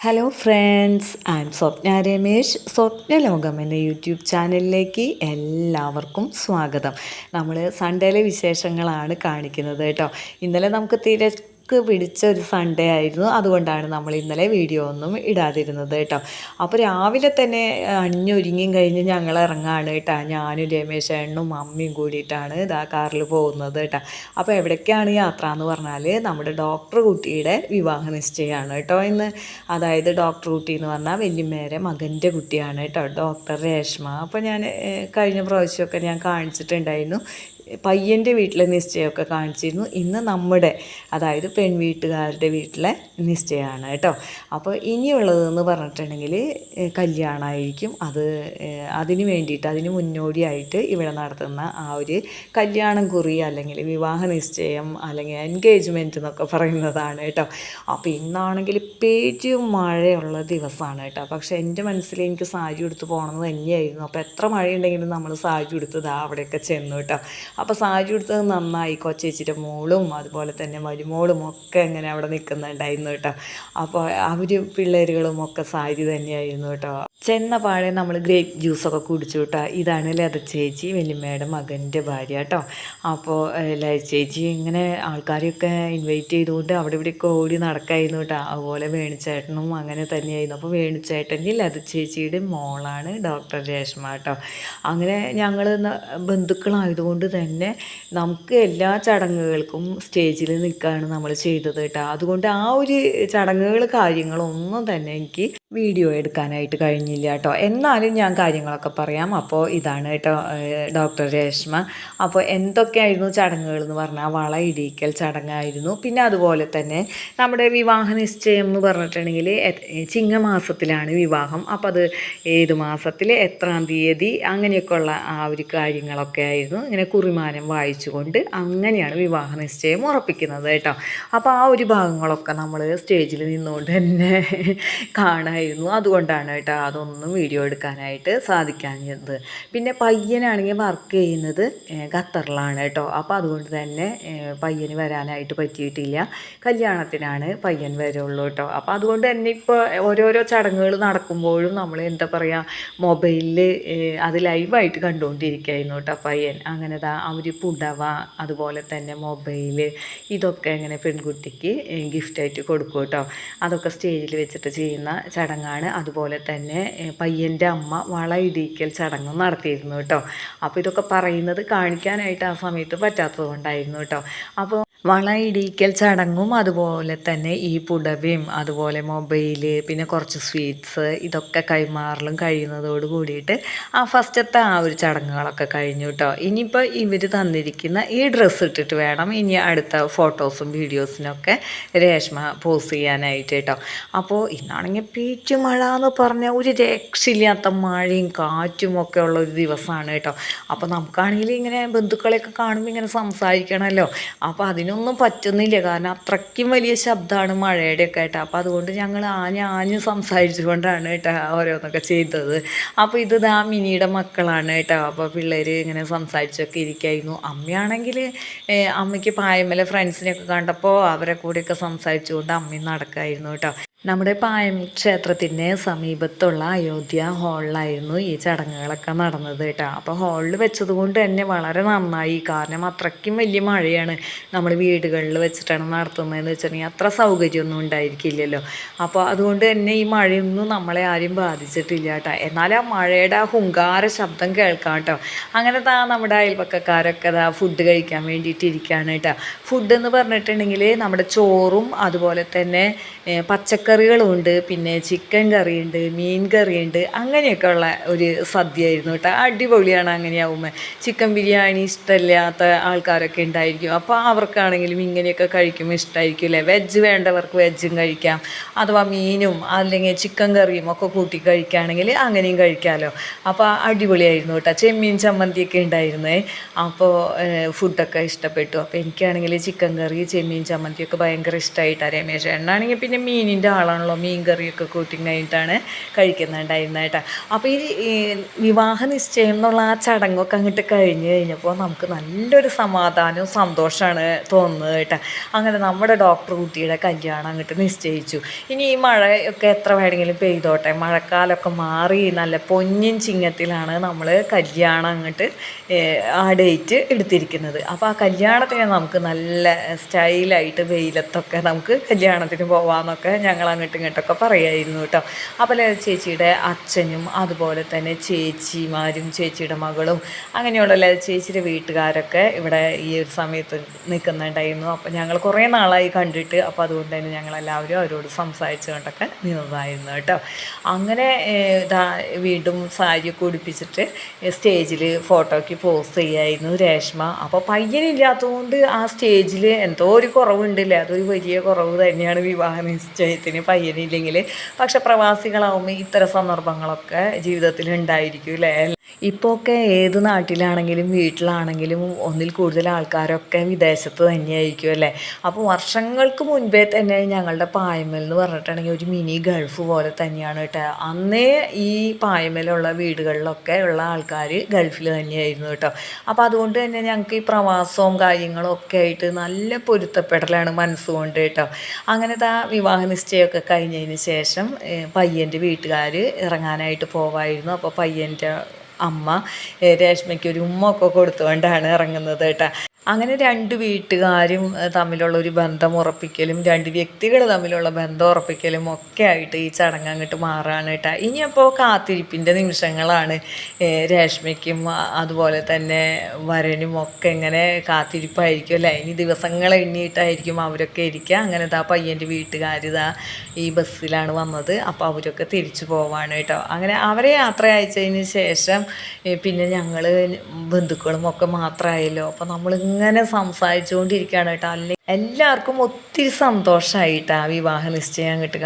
Hello friends I am Swapna Ramesh Swapna ലോകം എന്ന YouTube ചാനലിലേക്ക് എല്ലാവർക്കും സ്വാഗതം. നമ്മൾ സൺഡേയിലെ വിശേഷങ്ങളാണ് കാണിക്കുന്നത് കേട്ടോ. ഇന്നലെ നമുക്ക് തിരക്ക് പിടിച്ച ഒരു സൺഡേ ആയിരുന്നു. അതുകൊണ്ടാണ് നമ്മൾ ഇന്നലെ വീഡിയോ ഒന്നും ഇടാതിരുന്നത് കേട്ടോ. അപ്പോൾ രാവിലെ തന്നെ അണിഞ്ഞൊരുങ്ങിയും കഴിഞ്ഞ് ഞങ്ങൾ ഇറങ്ങാണ് കേട്ടോ. ഞാനും രമേശ് ഏണ്ണും അമ്മയും കൂടിയിട്ടാണ് ഇതാ കാറിൽ പോകുന്നത് കേട്ടോ. അപ്പോൾ എവിടേക്കാണ് യാത്ര എന്ന് പറഞ്ഞാൽ നമ്മുടെ ഡോക്ടർ കുട്ടിയുടെ വിവാഹ നിശ്ചയമാണ് കേട്ടോ ഇന്ന്. അതായത് ഡോക്ടർ കുട്ടി എന്ന് പറഞ്ഞാൽ വല്യമ്മേരെ മകന്റെ കുട്ടിയാണ് കേട്ടോ ഡോക്ടർ രേഷ്മ. അപ്പോൾ ഞാൻ കഴിഞ്ഞ പ്രാവശ്യമൊക്കെ ഞാൻ കാണിച്ചിട്ടുണ്ടായിരുന്നു. പയ്യന്റെ വീട്ടിലെ നിശ്ചയമൊക്കെ കാണിച്ചിരുന്നു. ഇന്ന് നമ്മുടെ അതായത് പെൺവീട്ടുകാരുടെ വീട്ടിലെ നിശ്ചയമാണ് കേട്ടോ. അപ്പോൾ ഇനിയുള്ളതെന്ന് പറഞ്ഞിട്ടുണ്ടെങ്കിൽ കല്യാണമായിരിക്കും. അത് അതിന് വേണ്ടിയിട്ട് അതിന് മുന്നോടിയായിട്ട് ഇവിടെ നടത്തുന്ന ആ ഒരു കല്യാണം കുറി അല്ലെങ്കിൽ വിവാഹ നിശ്ചയം അല്ലെങ്കിൽ എൻഗേജ്മെന്റ് എന്നൊക്കെ പറയുന്നതാണ് കേട്ടോ. അപ്പോൾ ഇന്നാണെങ്കിൽ പേജ് മഴയുള്ള ദിവസമാണ് കേട്ടോ. പക്ഷേ എന്റെ മനസ്സിൽ എനിക്ക് സാരി ഉടുത്ത് പോകണമെന്ന് തന്നെയായിരുന്നു. അപ്പോൾ എത്ര മഴയുണ്ടെങ്കിലും നമ്മൾ സാരി എടുത്തത് അവിടെയൊക്കെ ചെന്നു കേട്ടോ. അപ്പോൾ സാരി ഉടുത്തത് നന്നായി. കൊച്ചേച്ചിയുടെ മോളും അതുപോലെ തന്നെ മരുമോളും ഒക്കെ ഇങ്ങനെ അവിടെ നിൽക്കുന്നുണ്ടായിരുന്നു കേട്ടോ. അപ്പോൾ അവർ പിള്ളേരുകളും ഒക്കെ സാരി തന്നെയായിരുന്നു കേട്ടോ. ചെന്ന പാടെ നമ്മൾ ഗ്രേപ്പ് ജ്യൂസൊക്കെ കുടിച്ചു കേട്ടോ. ഇതാണ് ലത ചേച്ചി വലിയമ്മയുടെ മകന്റെ ഭാര്യ കേട്ടോ. അപ്പോൾ ലത ചേച്ചി ഇങ്ങനെ ആൾക്കാരെയൊക്കെ ഇൻവൈറ്റ് ചെയ്തുകൊണ്ട് അവിടെ ഇവിടെയൊക്കെ ഓടി നടക്കായിരുന്നു കേട്ടോ. അതുപോലെ വേണുചേട്ടനും അങ്ങനെ തന്നെയായിരുന്നു. അപ്പോൾ വേണുചേട്ടന്റെ ലത ചേച്ചിയുടെ മോളാണ് ഡോക്ടർ രേഷ്മ കേട്ടോ. അങ്ങനെ ഞങ്ങൾ ബന്ധുക്കളായതുകൊണ്ട് തന്നെ നമുക്ക് എല്ലാ ചടങ്ങുകൾക്കും സ്റ്റേജിൽ നിൽക്കുകയാണ് നമ്മൾ ചെയ്തത് കേട്ടോ. അതുകൊണ്ട് ആ ഒരു ചടങ്ങുകൾ കാര്യങ്ങളൊന്നും തന്നെ എനിക്ക് വീഡിയോ എടുക്കാനായിട്ട് കഴിഞ്ഞില്ല കേട്ടോ. എന്നാലും ഞാൻ കാര്യങ്ങളൊക്കെ പറയാം. അപ്പോൾ ഇതാണ് കേട്ടോ ഡോക്ടർ രേഷ്മ. അപ്പോൾ എന്തൊക്കെയായിരുന്നു ചടങ്ങുകൾ എന്ന് പറഞ്ഞാൽ വള ഇടിയിക്കൽ ചടങ്ങായിരുന്നു. പിന്നെ അതുപോലെ തന്നെ നമ്മുടെ വിവാഹ നിശ്ചയം എന്ന് പറഞ്ഞിട്ടുണ്ടെങ്കിൽ ചിങ്ങമാസത്തിലാണ് വിവാഹം. അപ്പോൾ അത് ഏത് മാസത്തിൽ എത്രാം തീയതി അങ്ങനെയൊക്കെയുള്ള ആ ഒരു കാര്യങ്ങളൊക്കെ ആയിരുന്നു. ഇങ്ങനെ കുറിമാനം വായിച്ചുകൊണ്ട് അങ്ങനെയാണ് വിവാഹ നിശ്ചയം ഉറപ്പിക്കുന്നത് കേട്ടോ. അപ്പോൾ ആ ഒരു ഭാഗങ്ങളൊക്കെ നമ്മൾ സ്റ്റേജിൽ നിന്നുകൊണ്ട് തന്നെ കാണായിരുന്നു അതുകൊണ്ടാണ് കേട്ടോ അതൊന്നും വീഡിയോ എടുക്കാനായിട്ട് സാധിക്കാഞ്ഞത്. പിന്നെ പയ്യനാണെങ്കിൽ വർക്ക് ചെയ്യുന്നത് ഖത്തറിലാണ് കേട്ടോ. അപ്പോൾ അതുകൊണ്ട് തന്നെ പയ്യന് വരാനായിട്ട് പറ്റിയിട്ടില്ല. കല്യാണത്തിനാണ് പയ്യൻ വരുള്ളൂ കേട്ടോ. അപ്പോൾ അതുകൊണ്ട് തന്നെ ഇപ്പോൾ ഓരോരോ ചടങ്ങുകൾ നടക്കുമ്പോഴും നമ്മൾ എന്താ പറയുക മൊബൈലിൽ അത് ലൈവായിട്ട് കണ്ടുകൊണ്ടിരിക്കുകയായിരുന്നു കേട്ടോ പയ്യൻ. അങ്ങനെ ദാ അവർ പുടവ അതുപോലെ തന്നെ മൊബൈൽ ഇതൊക്കെ ഇങ്ങനെ പെൺകുട്ടിക്ക് ഗിഫ്റ്റായിട്ട് കൊടുക്കും കേട്ടോ. അതൊക്കെ സ്റ്റേജിൽ വെച്ചിട്ട് ചെയ്യുന്ന ചടങ്ങാണ്. അതുപോലെ തന്നെ പയ്യന്റെ അമ്മ വള ഇടീക്കൽ ചടങ്ങും നടത്തിയിരുന്നു കേട്ടോ. അപ്പോൾ ഇതൊക്കെ പറയുന്നത് കാണിക്കാനായിട്ട് ആ സമയത്ത് പറ്റാത്തത് കൊണ്ടായിരുന്നു കേട്ടോ. അപ്പോൾ വള ചടങ്ങും അതുപോലെ തന്നെ ഈ പുടവയും അതുപോലെ മൊബൈൽ പിന്നെ കുറച്ച് സ്വീറ്റ്സ് ഇതൊക്കെ കൈമാറലും കഴിയുന്നതോട് കൂടിയിട്ട് ആ ഫസ്റ്റത്തെ ആ ഒരു ചടങ്ങുകളൊക്കെ കഴിഞ്ഞു കേട്ടോ ഇനിയിപ്പോൾ ഇവർ തന്നിരിക്കുന്ന ഈ ഡ്രസ്സ് ഇട്ടിട്ട് വേണം ഇനി അടുത്ത ഫോട്ടോസും വീഡിയോസിനൊക്കെ രേഷ്മ പോസ് ചെയ്യാനായിട്ട് കേട്ടോ അപ്പോൾ ഇന്നാണെങ്കിൽ പേറ്റ് മഴ എന്ന് പറഞ്ഞാൽ ഒരു രക്ഷയില്ലാത്ത മഴയും കാറ്റും ഒക്കെ ഉള്ള ഒരു ദിവസമാണ് കേട്ടോ അപ്പോൾ നമുക്കാണെങ്കിൽ ഇങ്ങനെ ബന്ധുക്കളെയൊക്കെ കാണുമ്പോൾ ഇങ്ങനെ സംസാരിക്കണമല്ലോ അപ്പോൾ അതിനൊന്നും പറ്റുന്നില്ല. കാരണം അത്രയ്ക്കും വലിയ ശബ്ദമാണ് മഴയുടെയൊക്കെ ആയിട്ട്. അപ്പോൾ അതുകൊണ്ട് ഞങ്ങൾ ആഞ്ഞ് ആഞ്ഞ് സംസാരിച്ചുകൊണ്ടാണ് കേട്ടോ ഓരോന്നൊക്കെ ചെയ്തത്. അപ്പോൾ ഇത് ആ മിനിയുടെ മക്കളാണ് കേട്ടോ. അപ്പോൾ പിള്ളേർ ഇങ്ങനെ സംസാരിച്ചൊക്കെ ഇരിക്കായിരുന്നു. അമ്മയാണെങ്കിൽ അമ്മയ്ക്ക് പായമല ഫ്രണ്ട്സിനെയൊക്കെ കണ്ടപ്പോൾ അവരെ കൂടെയൊക്കെ സംസാരിച്ചുകൊണ്ട് അമ്മയും നടക്കായിരുന്നു കേട്ടോ. നമ്മുടെ പായം ക്ഷേത്രത്തിന്റെ സമീപത്തുള്ള അയോധ്യ ഹാളിലായിരുന്നു ഈ ചടങ്ങുകളൊക്കെ നടന്നത് കേട്ടോ. അപ്പോൾ ഹാളിൽ വെച്ചത് കൊണ്ട് തന്നെ വളരെ നന്നായി. കാരണം അത്രയ്ക്കും വലിയ മഴയാണ് നമ്മൾ വീടുകളിൽ വെച്ചിട്ടാണ് നടത്തുന്നതെന്ന് വെച്ചിട്ടുണ്ടെങ്കിൽ അത്ര സൗകര്യമൊന്നും ഉണ്ടായിരിക്കില്ലല്ലോ. അപ്പോൾ അതുകൊണ്ട് തന്നെ ഈ മഴയൊന്നും നമ്മളെ ആരും ബാധിച്ചിട്ടില്ല കേട്ടോ. എന്നാൽ ആ മഴയുടെ ആ ഹുങ്കാര ശബ്ദം കേൾക്കാം കേട്ടോ. അങ്ങനെ താ നമ്മുടെ അയൽപക്കക്കാരൊക്കെ ദാ ഫുഡ് കഴിക്കാൻ വേണ്ടിയിട്ട് ഇരിക്കുകയാണ് കേട്ടോ. ഫുഡ് എന്ന് പറഞ്ഞിട്ടുണ്ടെങ്കിൽ നമ്മുടെ ചോറും അതുപോലെ തന്നെ ഏഹ്, പച്ചക്കറികളും ഉണ്ട് പിന്നെ ചിക്കൻ കറിയുണ്ട് മീൻ കറിയുണ്ട്. അങ്ങനെയൊക്കെ ഉള്ള ഒരു സദ്യയായിരുന്നു കേട്ടോ. അടിപൊളിയാണ് അങ്ങനെയാവുമ്പോൾ ചിക്കൻ ബിരിയാണി ഇഷ്ടമില്ലാത്ത ആൾക്കാരൊക്കെ ഉണ്ടായിരിക്കും. അപ്പോൾ അവർക്കാണെങ്കിലും ഇങ്ങനെയൊക്കെ കഴിക്കുമ്പോൾ ഇഷ്ടമായിരിക്കും അല്ലേ വെജ് വേണ്ടവർക്ക് വെജും കഴിക്കാം. അഥവാ മീനും അല്ലെങ്കിൽ ചിക്കൻ കറിയും ഒക്കെ കൂട്ടി കഴിക്കുകയാണെങ്കിൽ അങ്ങനെയും കഴിക്കാമല്ലോ അപ്പോൾ അടിപൊളിയായിരുന്നു കേട്ടോ. ചെമ്മീൻ ചമ്മന്തിയൊക്കെ ഉണ്ടായിരുന്നേ. അപ്പോൾ ഫുഡൊക്കെ ഇഷ്ടപ്പെട്ടു. അപ്പോൾ എനിക്കാണെങ്കിൽ ചിക്കൻ കറി ചെമ്മീൻ ചമ്മന്തിയൊക്കെ ഭയങ്കര ഇഷ്ടമായിട്ടാണ് രമേശ്. എണ്ണാണെങ്കിൽ പിന്നെ മീനിന്റെ ആളാണല്ലോ മീൻ കറിയൊക്കെ കൂട്ടി കഴിഞ്ഞിട്ടാണ് കഴിക്കുന്നുണ്ടായിരുന്നത് കേട്ടോ. അപ്പോൾ ഈ വിവാഹ നിശ്ചയം എന്നുള്ള ആ ചടങ്ങൊക്കെ അങ്ങോട്ട് കഴിഞ്ഞ് കഴിഞ്ഞപ്പോൾ നമുക്ക് നല്ലൊരു സമാധാനവും സന്തോഷമാണ് തോന്നുന്നത് കേട്ടോ. അങ്ങനെ നമ്മുടെ ഡോക്ടർ കുട്ടിയുടെ കല്യാണം അങ്ങോട്ട് നിശ്ചയിച്ചു. ഇനി ഈ മഴയൊക്കെ എത്ര വേണമെങ്കിലും പെയ്തോട്ടെ. മഴക്കാലമൊക്കെ മാറി നല്ല പൊന്നിൻ ചിങ്ങത്തിലാണ് നമ്മൾ കല്യാണം അങ്ങോട്ട് ആ ഡേറ്റ് എടുത്തിരിക്കുന്നത്. അപ്പോൾ ആ കല്യാണത്തിന് നമുക്ക് നല്ല സ്റ്റൈലായിട്ട് വെയിലത്തൊക്കെ നമുക്ക് കല്യാണത്തിന് പോവാമെന്നൊക്കെ ഞങ്ങൾ അങ്ങോട്ടും ഇങ്ങോട്ടൊക്കെ പറയായിരുന്നു കേട്ടോ. അപ്പോൾ ചേച്ചിയുടെ അച്ഛനും അതുപോലെ തന്നെ ചേച്ചിമാരും ചേച്ചിയുടെ മകളും അങ്ങനെയുള്ള ചേച്ചിയുടെ വീട്ടുകാരൊക്കെ ഇവിടെ ഈ ഒരു സമയത്ത് നിൽക്കുന്നുണ്ടായിരുന്നു. അപ്പോൾ ഞങ്ങൾ കുറേ നാളായി കണ്ടിട്ട് അപ്പോൾ അതുകൊണ്ട് തന്നെ ഞങ്ങളെല്ലാവരും അവരോട് സംസാരിച്ചുകൊണ്ടൊക്കെ നിന്നതായിരുന്നു കേട്ടോ. അങ്ങനെ വീണ്ടും സാരിയൊക്കെ ഉടുപ്പിച്ചിട്ട് സ്റ്റേജിൽ ഫോട്ടോയ്ക്ക് പോസ്റ്റ് ചെയ്യായിരുന്നു രേഷ്മ. അപ്പോൾ പയ്യനില്ലാത്തതുകൊണ്ട് ആ സ്റ്റേജിൽ എന്തോ ഒരു കുറവുണ്ടല്ലേ? അതൊരു വലിയ കുറവ് തന്നെയാണ് വിവാഹ നിശ്ചയത്തിന് പയ്യനില്ലെങ്കിൽ പക്ഷെ പ്രവാസികളാവുമ്പോൾ ഇത്തരം സന്ദർഭങ്ങളൊക്കെ ജീവിതത്തിൽ ഉണ്ടായിരിക്കും അല്ലേ? ഇപ്പോൾ ഒക്കെ ഏത് നാട്ടിലാണെങ്കിലും വീട്ടിലാണെങ്കിലും ഒന്നിൽ കൂടുതൽ ആൾക്കാരൊക്കെ വിദേശത്ത് തന്നെയായിരിക്കും അല്ലേ? അപ്പോൾ വർഷങ്ങൾക്ക് മുൻപേ തന്നെ ഞങ്ങളുടെ പായ്മൽ എന്ന് പറഞ്ഞിട്ടുണ്ടെങ്കിൽ ഒരു മിനി ഗൾഫ് പോലെ തന്നെയാണ് കേട്ടോ. അന്നേ ഈ പായ്മലുള്ള വീടുകളിലൊക്കെ ഉള്ള ആൾക്കാർ ഗൾഫിൽ തന്നെയായിരുന്നു കേട്ടോ. അപ്പോൾ അതുകൊണ്ട് തന്നെ ഞങ്ങൾക്ക് ഈ പ്രവാസവും കാര്യങ്ങളും ഒക്കെ ആയിട്ട് നല്ല പൊരുത്തപ്പെടലാണ് മനസ്സുകൊണ്ട് കേട്ടോ. അങ്ങനത്തെ ആ വിവാഹ നിശ്ചയമൊക്കെ കഴിഞ്ഞതിന് ശേഷം പയ്യന്റെ വീട്ടുകാർ ഇറങ്ങാനായിട്ട് പോവായിരുന്നു. അപ്പോൾ പയ്യന്റെ അമ്മ രേഷ്മയ്ക്ക് ഒരു ഉമ്മ ഒക്കെ കൊടുത്തുകൊണ്ടാണ് ഇറങ്ങുന്നത് കേട്ടോ. അങ്ങനെ രണ്ട് വീട്ടുകാരും തമ്മിലുള്ള ഒരു ബന്ധം ഉറപ്പിക്കലും രണ്ട് വ്യക്തികൾ തമ്മിലുള്ള ബന്ധം ഉറപ്പിക്കലും ഒക്കെ ആയിട്ട് ഈ ചടങ്ങ് അങ്ങോട്ട് മാറാണ് കേട്ടോ. ഇനിയപ്പോൾ കാത്തിരിപ്പിന്റെ നിമിഷങ്ങളാണ്. രേഷ്മയ്ക്കും അതുപോലെ തന്നെ വരനും ഒക്കെ ഇങ്ങനെ കാത്തിരിപ്പായിരിക്കും അല്ലേ? ഇനി ദിവസങ്ങൾ എണ്ണിയിട്ടായിരിക്കും അവരൊക്കെ ഇരിക്കുക. അങ്ങനെ ഇതാ പയ്യന്റെ വീട്ടുകാർ ഇതാ ഈ ബസ്സിലാണ് വന്നത്. അപ്പോൾ അവരൊക്കെ തിരിച്ചു പോവാണ് കേട്ടോ. അങ്ങനെ അവരെ യാത്ര അയച്ചതിന് ശേഷം പിന്നെ ഞങ്ങൾ ബന്ധുക്കളും ഒക്കെ മാത്രമായല്ലോ. അപ്പോൾ നമ്മൾ ഇങ്ങനെ സംസാരിച്ചുകൊണ്ടിരിക്കുകയാണ് കേട്ടോ. അല്ലെങ്കിൽ എല്ലാവർക്കും ഒത്തിരി സന്തോഷമായിട്ട് ആ വിവാഹ നിശ്ചയം അങ്ങോട്ട്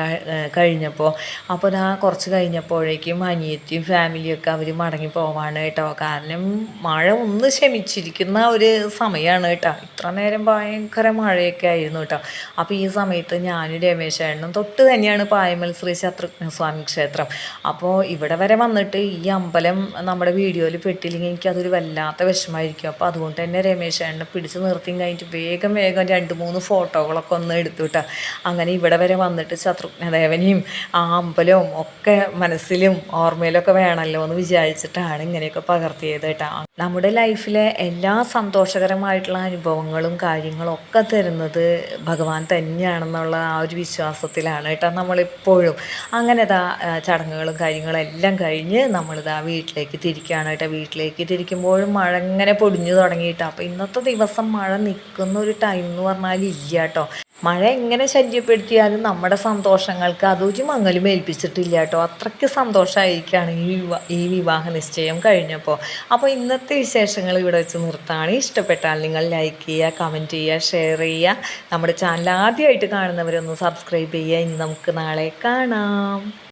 കഴിഞ്ഞപ്പോൾ അപ്പോൾ ആ കുറച്ച് കഴിഞ്ഞപ്പോഴേക്കും അനിയത്തിയും ഫാമിലിയൊക്കെ അവർ മടങ്ങി പോവാണ് കേട്ടോ. കാരണം മഴ ഒന്ന് ശമിച്ചിരിക്കുന്ന ഒരു സമയമാണ് കേട്ടോ. ഇത്ര നേരം ഭയങ്കര മഴയൊക്കെ ആയിരുന്നു കേട്ടോ. അപ്പോൾ ഈ സമയത്ത് ഞാനും രമേശേണ്ണനും തൊട്ട് തന്നെയാണ് പായമൽ ശ്രീ ശത്രുഘ്നസ്വാമി ക്ഷേത്രം. അപ്പോൾ ഇവിടെ വരെ വന്നിട്ട് ഈ അമ്പലം നമ്മുടെ വീഡിയോയിൽ പെട്ടില്ലെങ്കിൽ എനിക്കതൊരു വല്ലാത്ത വിഷമമായിരിക്കും. അപ്പോൾ അതുകൊണ്ട് തന്നെ രമേശേണ്ണനെ പിടിച്ച് നിർത്തി കഴിഞ്ഞിട്ട് വേഗം വേഗം രണ്ട് രണ്ട് മൂന്ന് ഫോട്ടോകളൊക്കെ ഒന്ന് എടുത്തു കേട്ടോ അങ്ങനെ ഇവിടെ വരെ വന്നിട്ട് ശത്രുഘ്നദേവനെയും ആ അമ്പലവും ഒക്കെ മനസ്സിലും ഓർമ്മയിലൊക്കെ വേണമല്ലോ എന്ന് വിചാരിച്ചിട്ടാണ് ഇങ്ങനെയൊക്കെ പകർത്തിയത് കേട്ടോ നമ്മുടെ ലൈഫിലെ എല്ലാ സന്തോഷകരമായിട്ടുള്ള അനുഭവങ്ങളും കാര്യങ്ങളും ഒക്കെ തരുന്നത് ഭഗവാൻ തന്നെയാണെന്നുള്ള ആ ഒരു വിശ്വാസത്തിലാണ് കേട്ടോ നമ്മളിപ്പോഴും. അങ്ങനെ ഇതാ ചടങ്ങുകളും കാര്യങ്ങളും എല്ലാം കഴിഞ്ഞ് നമ്മളിതാ വീട്ടിലേക്ക് തിരിക്കുകയാണ് കേട്ടോ. വീട്ടിലേക്ക് തിരിക്കുമ്പോഴും മഴ ഇങ്ങനെ പൊടിഞ്ഞു തുടങ്ങിയിട്ടാണ് അപ്പോൾ ഇന്നത്തെ ദിവസം മഴ നിൽക്കുന്ന ഒരു ടൈം എന്ന് പറഞ്ഞാൽ ഇല്ല കേട്ടോ മഴ എങ്ങനെ ശല്യപ്പെടുത്തിയാലും നമ്മുടെ സന്തോഷങ്ങൾക്ക് അതൊരു മങ്ങലും ഏൽപ്പിച്ചിട്ടില്ല കേട്ടോ. അത്രയ്ക്ക് സന്തോഷമായിരിക്കുകയാണ് ഈ ഈ വിവാഹ നിശ്ചയം കഴിഞ്ഞപ്പോൾ. അപ്പോൾ ഇന്നത്തെ വിശേഷങ്ങൾ ഇവിടെ വെച്ച് നിർത്താണ്. ഇഷ്ടപ്പെട്ടാൽ നിങ്ങൾ ലൈക്ക് ചെയ്യുക കമന്റ് ചെയ്യുക ഷെയർ ചെയ്യുക. നമ്മുടെ ചാനൽ ആദ്യമായിട്ട് കാണുന്നവരൊന്ന് സബ്സ്ക്രൈബ് ചെയ്യുക. ഇനി നമുക്ക് നാളെ കാണാം.